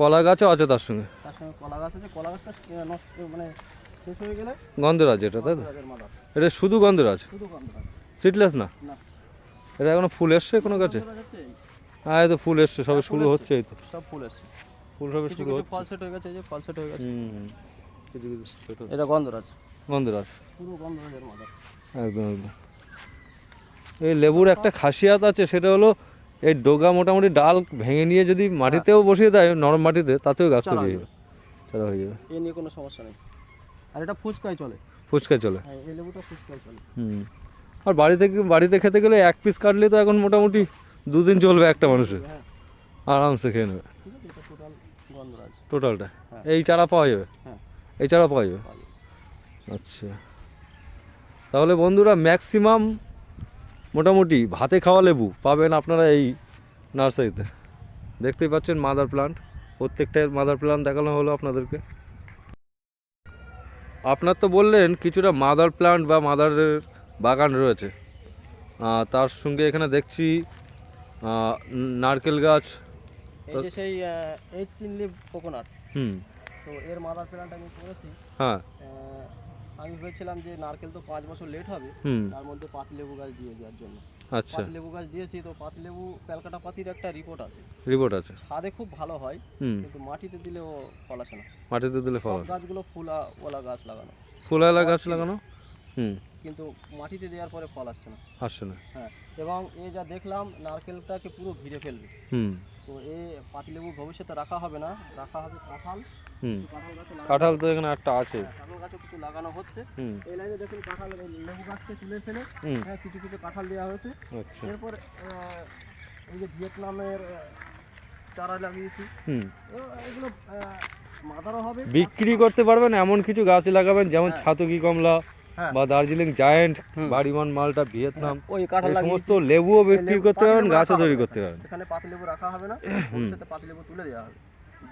কলা গাছও আছে তার সঙ্গে? তার সঙ্গে কলা গাছ আছে। কলা গাছটা নষ্ট মানে শেষ হয়ে গেলে গন্ধরাজ এটা তাই তো? এটা শুধু গন্ধরাজ? শুধু গন্ধরাজ। সিটলেস না? এটা এখনও ফুল এসছে কোনো গাছে? হ্যাঁ তো ফুল এসছে সবে হ্যাঁ, শুরু হচ্ছে এই তো। সব ফুল এসছে। ফুল সবে শুরু হচ্ছে। ফল সেট হয়ে গেছে এই যে ফল সেট হয়ে গেছে। হুম হুম। কিছু কিছু এটা গন্ধরাজ। গন্ধরাজ। পুরো গন্ধরাজের মাদার। একদম একদম। এই লেবুর একটা খাসিয়াত আছে সেটা হলো এই ডোগা মোটামুটি ডাল ভেঙে নিয়ে যদি মাটিতেও বসিয়ে দেয় নরম মাটিতে তাতেও গাছ তৈরি হয়ে হয়ে যাবে। চারা হয়ে যাবে। এ নিয়ে কোনো সমস্যা নেই। আর এটা ফুচকায় চলে। ফুচকায় চলে। হ্যাঁ এই লেবুটা ফুচকায় চলে। হুম। আর বাড়ি থেকে বাড়িতে খেতে গেলে এক পিস কাটলে তো এখন মোটামুটি দুদিন চলবে একটা মানুষের। হ্যাঁ। আরামসে খেয়ে নেবে। টোটালটা হ্যাঁ। এই চারা পাওয়া যাবে? হ্যাঁ। এই চারা পাওয়া যাবে। আচ্ছা। তাহলে বন্ধুরা ম্যাক্সিমাম মোটামুটি ভাতে খাওয়া লেবু পাবেন আপনারা এই নার্সারিতে। দেখতেই পাচ্ছেন মাদার প্লান্ট প্রত্যেকটা মাদার প্লান্ট দেখানো হলো আপনাদেরকে। আপনার তো বললেন কিছুটা মাদার প্লান্ট বা মাদারের বাগান রয়েছে। তার সঙ্গে এখানে দেখছি নারকেল গাছ। সেই কোকোনাট হুম। তো এর মাদার প্ল্যান্ট আমি করেছি। হ্যাঁ। আমি ভেবেছিলাম যে নারকেল তো পাঁচ বছর লেট হবে তার মধ্যে পাতিলেবু গাছ দিয়ে দেওয়ার জন্য। আচ্ছা। পাতিলেবু গাছ দিয়েছি তো পাতিলেবু ক্যালকাটা পাতির একটা রিপোর্ট আছে। রিপোর্ট আছে। ছাদে খুব ভালো হয় কিন্তু মাটিতে দিলেও ফল আসে না। মাটিতে দিলে ফল সব গাছগুলো ফুলা ওলা গাছ লাগানো। ফুলালা গাছ লাগানো? হুম। কিন্তু মাটিতে দেওয়ার পরে ফল আসছে না। আসছে না। হ্যাঁ এবং এ যা দেখলাম নারকেলটাকে পুরো ঘিরে ফেলবে। হুম। তো এ পাতিলেবু ভবিষ্যতে রাখা হবে না রাখা হবে কাঁঠাল। হুম। কাঁঠাল তো এখানে একটা আছে। লাগানো হচ্ছে। এই লাইনে দেখুন কাঁঠাল লেবু গাছকে তুলে ফেলে হ্যাঁ কিছু কিছু কাঁঠাল দেওয়া হয়েছে। আচ্ছা। এরপর এই যে ভিয়েতনামের চারা লাগিয়েছি। এগুলো মাদারও হবে। বিক্রি করতে পারবেন এমন কিছু গাছ লাগাবেন যেমন হ্যাঁ। ছাতকি কমলা হ্যাঁ। বা দার্জিলিং জায়েন্ট। বাড়িমান মালটা ভিয়েতনাম ওই সমস্ত লেবুও বিক্রি করতে পারবেন গাছও তৈরি করতে পারবেন। এখানে পাতিলেবু রাখা হবে না ভবিষ্যতে পাতিলেবু তুলে দেওয়া হবে।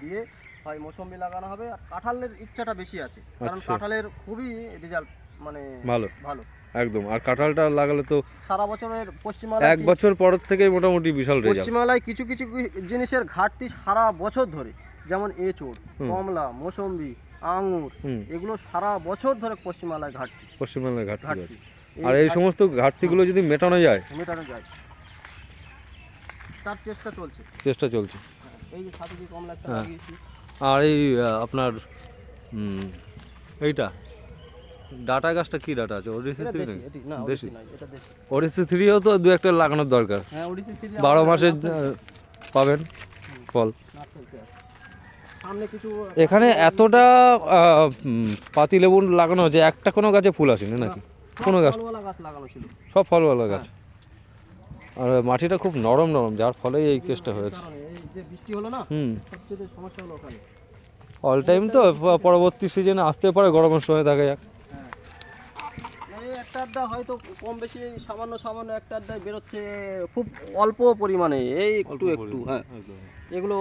দিয়ে হয় মৌসম্বি লাগানো হবে আর কাঁঠালের ইচ্ছাটা বেশি আছে। কারণ আচ্ছা। কাঁঠালের খুবই রেজাল্ট মানে ভালো। ভালো। একদম। আর কাঁঠালটা লাগালে তো সারা বছরের পশ্চিমবাংলায় এক বছর পর থেকে মোটামুটি বিশাল রেজাল্ট পশ্চিমবাংলায় কিছু কিছু জিনিসের ঘাটতি সারা বছর ধরে যেমন এঁচড় কমলা মৌসম্বি আঙুর এগুলো সারা বছর ধরে পশ্চিমবাংলায় ঘাটতি। পশ্চিমবাংলার ঘাটতি আর এই সমস্ত ঘাটতিগুলো যদি মেটানো যায়? মেটানো যায়। তার চেষ্টা চলছে। চেষ্টা চলছে। এই যে সাথে কমলা একটা হ্যাঁ। লাগিয়েছি। আর এই আপনার এইটা ডাটা গাছটা কি ডাটা আছে? ওডিসি থ্রি দেশি এটি না দেশি? ওডিসি থ্রিও তো দু একটা লাগানোর দরকার। হ্যাঁ বারো মাসে পাবেন ফল। এখানে এতটা পাতি লেবু লাগানো হয়েছে একটা কোনো গাছে ফুল আসেনি নাকি? কোনো গাছ? সব ফলওয়ালা গাছ। আর মাটিটা খুব নরম নরম যার ফলে এই কেসটা হয়েছে। যে বৃষ্টি হলো না সবচেয়ে সমস্যা হলো ওখানে। অল টাইম তো পরবর্তী সিজনে আসতে পারে গরমের সময় দেখা যাক। হ্যাঁ। একটা আড্ডা হয়তো কম বেশি সামান্য সামান্য একটা আড্ডায় বেরোচ্ছে খুব অল্প পরিমাণে এই একটু একটু হ্যাঁ। এগুলো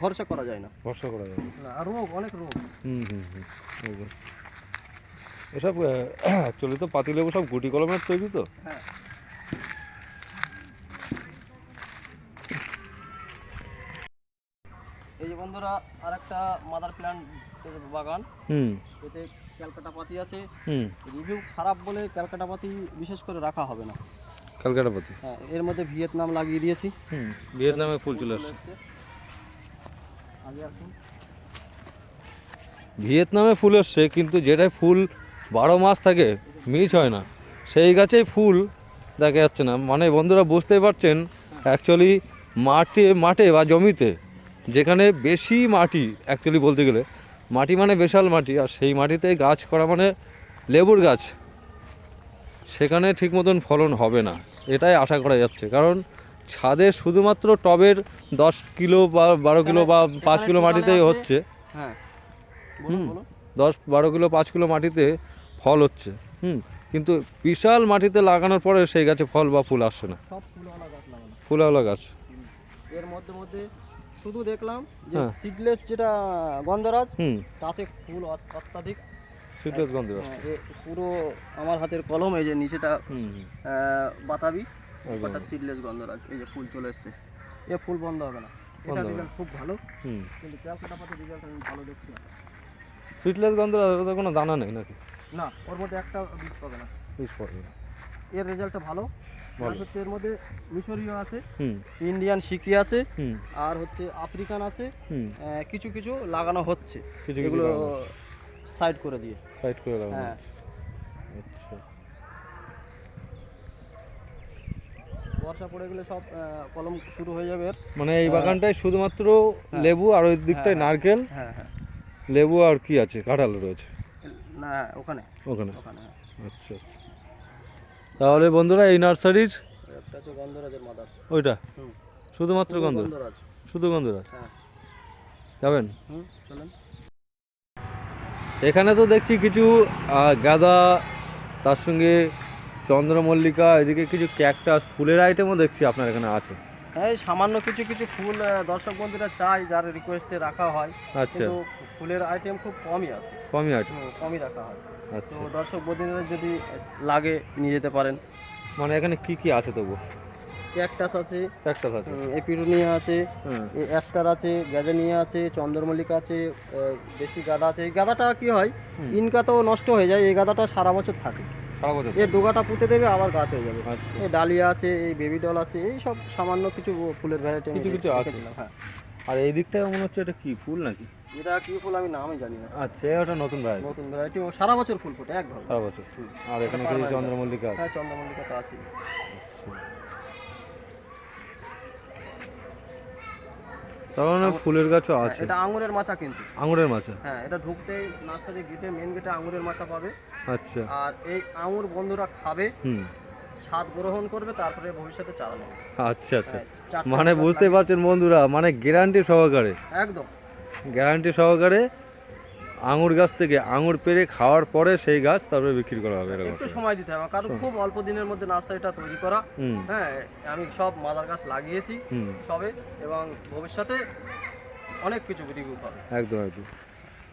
ভরসা করা যায় না। ভরসা করা আর রোগ অনেক রোগ। হুম হুম হুম এসব অ্যাকচুয়ালি তো পাতিলেবু সব গুটি কলমের তৈরি তো? হ্যাঁ। বন্ধুরা আর একটা মাদার প্ল্যান্ট বাগান। হুম। এতে ক্যালকাটা পাতি আছে। হুম। রিভিউ খারাপ বলে ক্যালকাটা পাতি বিশেষ করে রাখা হবে না। ক্যালকাটা পাতি? হ্যাঁ এর মধ্যে ভিয়েতনাম লাগিয়ে দিয়েছি। হুম। ভিয়েতনামে ফুল চলে আসছে। এসছে। আগে আসুন ভিয়েতনামে ফুল এসছে কিন্তু যেটায় ফুল বারো মাস থাকে মিস হয় না। সেই গাছেই ফুল দেখা যাচ্ছে না। মানে বন্ধুরা বুঝতেই পারছেন অ্যাকচুয়ালি মাঠে মাঠে বা জমিতে যেখানে বেশি মাটি অ্যাকচুয়ালি বলতে গেলে মাটি মানে বিশাল মাটি আর সেই মাটিতে গাছ করা মানে লেবুর গাছ। সেখানে ঠিক মতন ফলন হবে না এটাই আশা করা যাচ্ছে। কারণ ছাদে শুধুমাত্র টবের দশ কিলো বা বারো কিলো বা পাঁচ কিলো মাটিতেই হচ্ছে। হ্যাঁ হুম। দশ বারো কিলো পাঁচ কিলো মাটিতে ফল হচ্ছে। হুম কিন্তু বিশাল মাটিতে লাগানোর পরে সেই গাছে ফল বা ফুল আসছে না। ফুলওয়ালা গাছ ফুলওয়ালা গাছ। এর মধ্যে মধ্যে শুধু দেখলাম যে হ্যাঁ। সিডলেস যেটা গন্ধরাজ তাতে ফুল অত- অত্যাধিক। শীতের গন্ধরাজ। হ্যাঁ, পুরো আমার হাতের কলম এই যে নিচেটা বাতাবি। ওটা সিডলেস গন্ধরাজ এই যে ফুল চলে এসছে। এ ফুল বন্ধ হবে না। এটা রেজাল্ট খুব ভালো হুম। কিন্তু ক্যালকাটা পাতে রেজাল্ট আমি ভালো দেখছি না। সুইটলেস গন্ধরাজ ওটা কোনো দানা নেই নাকি? না ওর মধ্যে একটা বীজ পাবে না। পিস পড়বে না। এর রেজাল্টটা ভালো। এর মধ্যে মিশরীয় আছে ইন্ডিয়ান সিকি আছে আর হচ্ছে আফ্রিকান আছে কিছু কিছু লাগানো হচ্ছে এগুলো সাইড করে দিয়ে। সাইড করে লাগানো হ্যাঁ। আচ্ছা। বর্ষা পড়ে গেলে সব কলম শুরু হয়ে যাবে মানে এই বাগানটায় শুধুমাত্র লেবু আর ওই দিকটায় হ্যাঁ, নারকেল? হ্যাঁ হ্যাঁ। লেবু আর কি আছে? কাঁঠাল রয়েছে? না ওখানে। ওখানে। ওখানে হ্যাঁ। আচ্ছা আচ্ছা। তাহলে বন্ধুরা এই নার্সারির ওইটা? শুধুমাত্র গন্ধ গন্ধরাজ? শুধু গন্ধরাজ? হ্যাঁ। যাবেন? এখানে তো দেখছি কিছু গাঁদা তার সঙ্গে চন্দ্রমল্লিকা এদিকে কিছু ক্যাকটাস ফুলের আইটেমও দেখছি আপনার এখানে আছে। হ্যাঁ এই সামান্য কিছু কিছু ফুল দর্শক বন্ধুরা চাই যার রিকোয়েস্টে রাখা হয়। আচ্ছা। ফুলের আইটেম খুব কমই আছে। কমই আইটেম কমই রাখা হয়। তো আচ্ছা দর্শক বন্ধুরা যদি লাগে নিয়ে যেতে পারেন। মানে এখানে কি কি আছে তবু? ক্যাকটাস আছে। ক্যাকটাস আছে। এপিরোনিয়া আছে। অ্যাস্টার আছে গ্যাজেনিয়া আছে চন্দ্রমল্লিকা আছে দেশি গাঁদা আছে। এই গাঁদাটা কি হয়। ইনকা তো নষ্ট হয়ে যায় এই গাঁদাটা সারা বছর থাকে। এর ডোগাটা পুঁতে দেবে আবার গাছ হয়ে যাবে। আচ্ছা। এই ডালিয়া আছে এই বেবি ডল আছে এই সব সামান্য কিছু ফুলের ভ্যারাইটি কিছু কিছু আছে। হ্যাঁ। আর এই দিকটায় মনে হচ্ছে এটা কি ফুল নাকি? এটা কি ফুল আমি নামই জানি না। আচ্ছা এটা নতুন ভ্যারাইটি নতুন ভ্যারাইটি ও সারা বছর ফুল ফোটে এক ধরনের সারা বছর আর এখানে চন্দ্রমল্লিকা আছে? হ্যাঁ চন্দ্রমল্লিকা তো আছে তার মানে ফুলের গাছও হ্যাঁ, আছে। এটা আঙুরের মাচা কিন্তু। আঙুরের মাছা হ্যাঁ এটা ঢুকতেই নার্সারি গেটে মেন গেটে আঙুরের মাচা পাবে। আচ্ছা। আর এই আঙুর বন্ধুরা খাবে হুম। স্বাদ গ্রহণ করবে তারপরে ভবিষ্যতে চারা নেবে আচ্ছা আচ্ছা। হ্যাঁ, মানে বুঝতে পারছেন বন্ধুরা মানে গ্যারান্টি সহকারে। একদম। গ্যারান্টি সহকারে আঙুর গাছ থেকে আঙুর পেরে খাওয়ার পরে সেই গাছ তারপরে বিক্রি করা হবে এরকম একটু সময় দিতে হবে কারণ খুব অল্প দিনের মধ্যে নার্সারিটা তৈরি করা হ্যাঁ আমি সব মাদার গাছ লাগিয়েছি সবে এবং ভবিষ্যতে অনেক কিছু বিক্রি হবে। একদম একদম।